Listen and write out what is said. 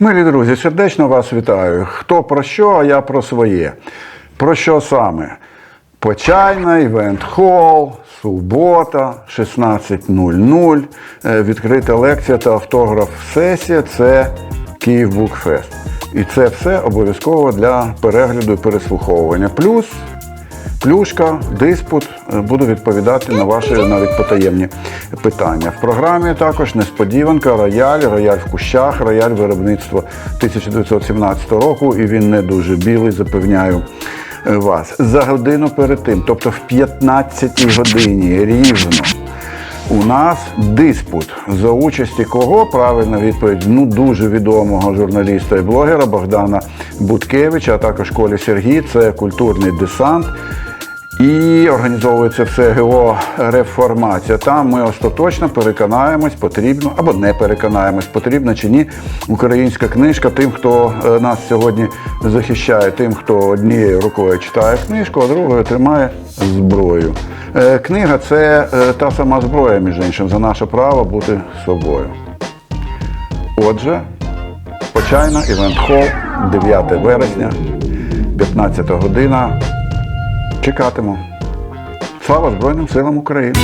Милі друзі, сердечно вас вітаю. Хто про що, а я про своє. Про що саме? Почайна, івент хол, субота, 16.00. Е, Відкрита лекція та автограф сесія це Київ Букфест. І це все обов'язково для перегляду і переслуховування. Плюс Плюшка, диспут, е, буду відповідати на ваші навіть потаємні питання. В програмі також несподіванка, рояль, рояль в кущах, рояль виробництва 1917 року, і він не дуже білий, запевняю е, вас. За годину перед тим, тобто в 15 годині рівно. У нас диспут за участі кого? Правильна відповідь ну дуже відомого журналіста і блогера Богдана Буткевича, а також Колі Сергій. Це культурний десант. І організовується все ГО реформація. Там ми остаточно переконаємось, потрібно або не переконаємось, потрібна чи ні українська книжка тим, хто е, нас сьогодні захищає, тим, хто однією рукою читає книжку, а другою тримає зброю. Е, Книга це е, та сама зброя, між іншим, за наше право бути собою. Отже, Почайна, Івент Хол, 9 вересня, 15 година. Чекатиму. Слава Збройним силам України!